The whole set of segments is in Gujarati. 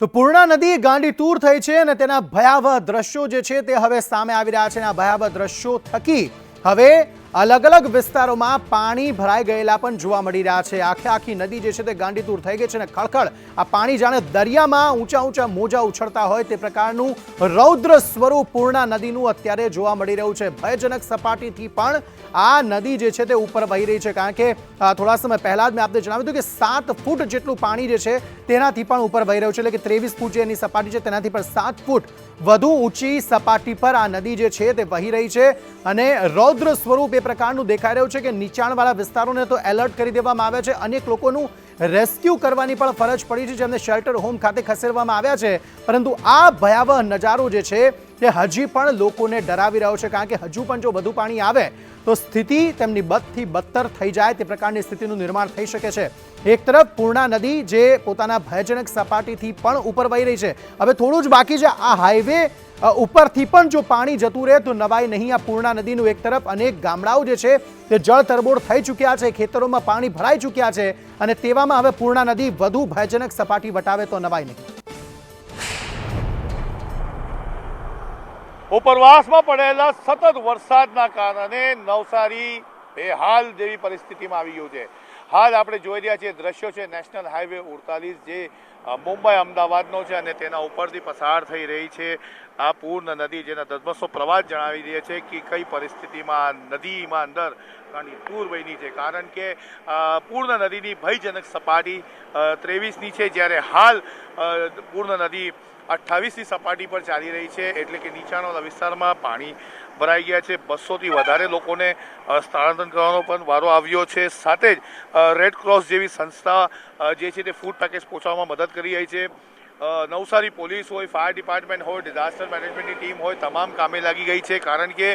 તો પૂર્ણા નદી ગાંડી તૂર થઈ છે અને તેના ભયાવહ દ્રશ્યો જે છે તે હવે સામે આવી રહ્યા છે આ ભયાવહ દ્રશ્યો થકી હવે અલગ અલગ વિસ્તારોમાં પાણી ભરાઈ ગયેલા પણ જોવા મળી રહ્યા છે. આખે આખી નદી જે છે તે ગાંડીતુર થઈ ગઈ છે અને ખળખળ આ પાણી જાણે દરિયામાં ઊંચા ઊંચા મોજા ઉછળતા હોય તે પ્રકારનું રૌદ્ર સ્વરૂપ પૂર્ણા નદીનું અત્યારે જોવા મળી રહ્યું છે. ભયજનક સપાટીથી પણ આ નદી જે છે તે ઉપર વહી રહી છે. કારણ કે થોડા સમય પહેલાં જ મેં આપને જણાવ્યું હતું કે સાત ફૂટ જેટલું પાણી જે છે તેનાથી પણ ઉપર વહી રહ્યું છે. એટલે કે ત્રેવીસ ફૂટ જે એની સપાટી છે તેનાથી પણ સાત ફૂટ વધુ ઊંચી સપાટી પર આ નદી જે છે તે વહી રહી છે. અને રૌદ્ર સ્વરૂપ પ્રકારનું દેખાઈ રહ્યું છે કે નીચાણવાળા વિસ્તારોને તો એલર્ટ કરી દેવામાં આવ્યા છે. અનેક લોકોનું રેસ્ક્યુ કરવાની પણ ફરજ પડી છે, જેમને શેલ્ટર હોમ ખાતે ખસેડવામાં આવ્યા છે. પરંતુ આ ભયાવહ નજારો જે છે તે હજી પણ લોકોને ડરાવી રહ્યો છે, કારણ કે હજુ પણ જો વધુ પાણી આવે તો સ્થિતિ તેમની બદથી બદતર થઈ જાય, તે પ્રકારની સ્થિતિનું નિર્માણ થઈ શકે છે. એક તરફ પૂર્ણા નદી જે પોતાના ભયજનક સપાટીથી પણ ઉપર વહી રહી છે. હવે થોડું જ બાકી છે, આ હાઈવે ઉપરથી પણ જો પાણી જતું રહે તો નવાઈ નહીં આ પૂર્ણા નદીનું એક તરફ અનેક ગામડાઓ જે છે તે જળ તરબોળ થઈ ચૂક્યા છે, ખેતરોમાં પાણી ભરાઈ ચૂક્યા છે અને તેવામાં હવે પૂર્ણા નદી વધુ ભયજનક સપાટી વટાવે તો નવાઈ નહીં. ઉપરવાસમાં પડેલા સતત વરસાદના કારણે નવસારી બેહાલ જેવી પરિસ્થિતિમાં આવી ગયું છે. હાલ આપણે જોઈ રહ્યા છીએ દ્રશ્યો છે, નેશનલ હાઈવે ઉડતાલીસ જે મુંબઈ અમદાવાદનો છે અને તેના ઉપરથી પસાર થઈ રહી છે આ પૂર્ણ નદી જેના ધધમસો પ્રવાહ જણાવી રહ્યા છે કે કઈ પરિસ્થિતિમાં નદીમાં અંદર ઘણી દૂર વહીની છે. કારણ કે પૂર્ણ નદીની ભયજનક સપાટી ત્રેવીસની છે, જ્યારે હાલ પૂર્ણ નદી અઠ્ઠાવીસની સપાટી પર ચાલી રહી છે. એટલે કે નીચાણવાળા વિસ્તારમાં પાણી ભરાઈ ગયા છે. બસોથી વધારે લોકોને સ્થળાંતર કરવાનો પણ વારો આવ્યો છે. સાથે જ રેડ ક્રોસ જેવી સંસ્થા જે છે તે ફૂડ પેકેજ પહોંચાડવામાં મદદ કરી રહી છે. નવસારી પોલીસ હોય ફાયર ડિપાર્ટમેન્ટ હોય ડિઝાસ્ટર મેનેજમેન્ટની ટીમ હોય, તમામ કામે લાગી ગઈ છે. કારણ કે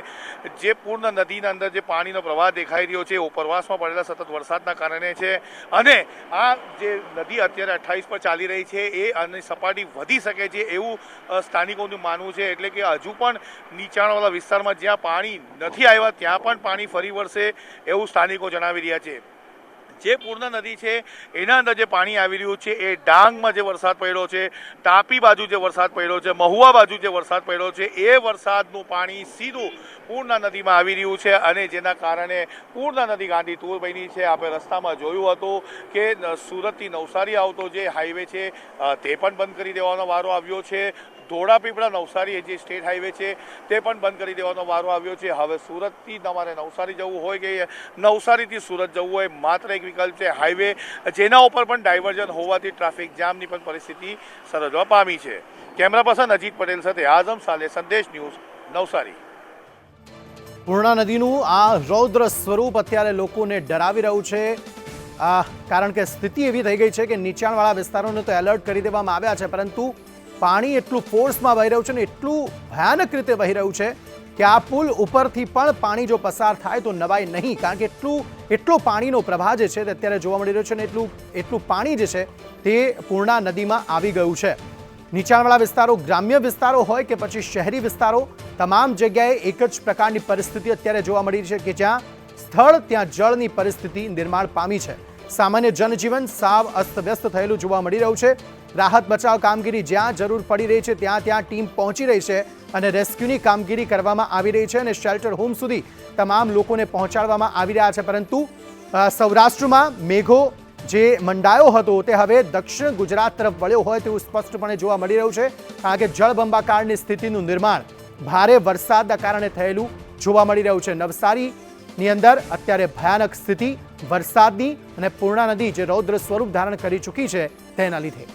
જે પૂર્ણ નદીના અંદર જે પાણીનો પ્રવાહ દેખાઈ રહ્યો છે ઉપરવાસમાં પડેલા સતત વરસાદના કારણે છે. અને આ જે નદી અત્યારે અઠ્ઠાવીસ પર ચાલી રહી છે, એ અને સપાટી વધી શકે છે એવું સ્થાનિકોનું માનવું છે. એટલે કે હજુ પણ નીચાણવાળા વિસ્તારમાં જ્યાં પાણી નથી આવ્યા, ત્યાં પણ પાણી ફરી વળશે એવું સ્થાનિકો જણાવી રહ્યા છે. જે પૂર્ણ નદી છે, એના અંદર જે પાણી આવી રહ્યું છે, એ ડાંગમાં જે વરસાદ પડ્યો છે, તાપી બાજુ જે વરસાદ પડ્યો છે, મહુવા બાજુ જે વરસાદ પડ્યો છે, એ વરસાદનું પાણી સીધું પૂર્ણા નદીમાં આવી રહ્યું છે અને જેના કારણે પૂર્ણા નદી ગાંધી તૂર બની છે. આપણે રસ્તામાં જોયું હતું કે સુરતથી નવસારી આવતો જે હાઈવે છે તે પણ બંધ કરી દેવાનો વારો આવ્યો છે. ધોળાપીપળા નવસારી જે સ્ટેટ હાઈવે છે, તે પણ બંધ કરી દેવાનો વારો આવ્યો છે. હવે સુરતથી તમારે નવસારી જવું હોય કે નવસારીથી સુરત જવું હોય, માત્ર એક વિકલ્પ છે હાઈવે, જેના ઉપર પણ ડાયવર્ઝન હોવાથી ટ્રાફિક જામની પણ પરિસ્થિતિ સર્જવા પામી છે. કેમેરા પર્સન અજીત પટેલ સાથે આઝમ સાલે સંદેશ ન્યૂઝ, નવસારી. પૂર્ણા નદીનું આ રૌદ્ર સ્વરૂપ અત્યારે લોકોને ડરાવી રહ્યું છે. કારણ કે સ્થિતિ એવી થઈ ગઈ છે કે નીચાણવાળા વિસ્તારોને તો એલર્ટ કરી દેવામાં આવ્યા છે, પરંતુ પાણી એટલું ફોર્સમાં વહી રહ્યું છે ને એટલું ભયાનક રીતે વહી રહ્યું છે કે આ પુલ ઉપરથી પણ પાણી જો પસાર થાય તો નવાય નહીં. કારણ કે એટલું, એટલો પાણીનો પ્રવાહ જે છે તે અત્યારે જોવા મળી રહ્યો છે ને એટલું એટલું પાણી જે છે તે પૂર્ણા નદીમાં આવી ગયું છે. નીચાણવાળા વિસ્તારો, ગ્રામ્ય વિસ્તારો હોય કે પછી શહેરી વિસ્તારો, તમામ જગ્યાએ એક જ પ્રકારની પરિસ્થિતિ અત્યારે જોવા મળી છે કે જ્યાં સ્થળ, ત્યાં જળની પરિસ્થિતિ નિર્માણ પામી છે. સામાન્ય જનજીવન સાવ અસ્તવ્યસ્ત થયેલું જોવા મળી રહ્યું છે. રાહત બચાવ કામગીરી જ્યાં જરૂર પડી રહી છે, ત્યાં ત્યાં ટીમ પહોંચી રહી છે અને રેસ્ક્યુની કામગીરી કરવામાં આવી રહી છે અને શેલ્ટર હોમ સુધી તમામ લોકોને પહોંચાડવામાં આવી રહ્યા છે. પરંતુ સૌરાષ્ટ્રમાં મેઘો જે મંડાયો હતો તે હવે દક્ષિણ ગુજરાત તરફ વળ્યો હોય તેવું સ્પષ્ટપણે જોવા મળી રહ્યું છે, કારણ કે જળબંબાકારની સ્થિતિનું નિર્માણ ભારે વરસાદના કારણે થયેલું જોવા મળી રહ્યું છે. નવસારીની અંદર અત્યારે ભયાનક સ્થિતિ, વરસાદની અને પૂર્ણા નદી જે રૌદ્ર સ્વરૂપ ધારણ કરી ચૂકી છે તેના લીધે.